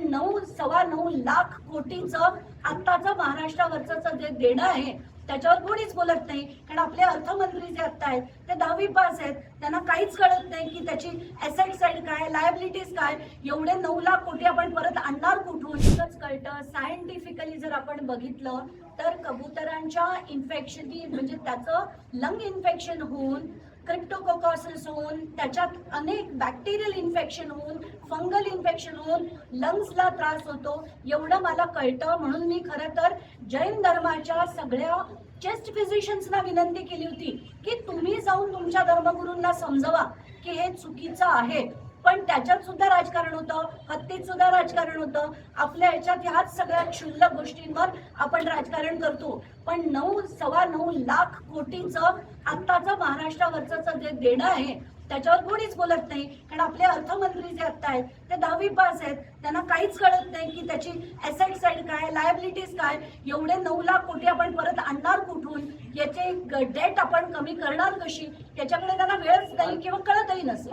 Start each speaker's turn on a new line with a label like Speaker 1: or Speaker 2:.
Speaker 1: नऊ सव्वा नऊ लाख कोटीचं आत्ताचं महाराष्ट्रावरचं जे देणं आहे त्याच्यावर कोणीच बोलत नाही. कारण आपले अर्थमंत्री जे आता आहेत ते दहावी पास आहेत. त्यांना काहीच कळत नाही की त्याची ॲसेट साईड काय लायबिलिटीज काय. एवढे नऊ लाख कोटी आपण परत आणणार कुठून? इतकंच कळतं. सायंटिफिकली जर आपण बघितलं तर कबुतरांच्या इन्फेक्शन म्हणजे त्याचं लंग इन्फेक्शन होऊन क्रिप्टोकोकॉसिस होऊन त्याच्यात अनेक बॅक्टेरियल इन्फेक्शन होऊन फंगल इन्फेक्शन होऊन लंग्सला त्रास होतो. एवढं मला कळतं म्हणून मी खरं तर जैन धर्माच्या सगळ्या चेस्ट फिजिशियन्सना विनंती केली होती की तुम्ही जाऊन तुमच्या धर्मगुरूंना समजवा की हे चुकीचं आहे. पण त्याच्यात सुद्धा राजकारण होतं हत्तीत सुद्धा राजकारण होतं. आपल्या ह्याच्यात ह्याच सगळ्या क्षुल्लक गोष्टींवर आपण राजकारण करतो. पण नऊ सव्वा नऊ लाख कोटीचं आत्ताचं महाराष्ट्रावरचं जे देणं आहे त्याच्यावर कोणीच बोलत नाही. कारण आपले अर्थमंत्री जे आत्ता आहेत ते दहावी पास आहेत. त्यांना काहीच कळत नाही की त्याची ॲसेट साईड काय लायबिलिटीज काय. एवढे नऊ लाख कोटी आपण परत आणणार कुठून? याचे डेट आपण कमी करणार कशी? याच्याकडे त्यांना वेळच नाही किंवा कळतही नसेल.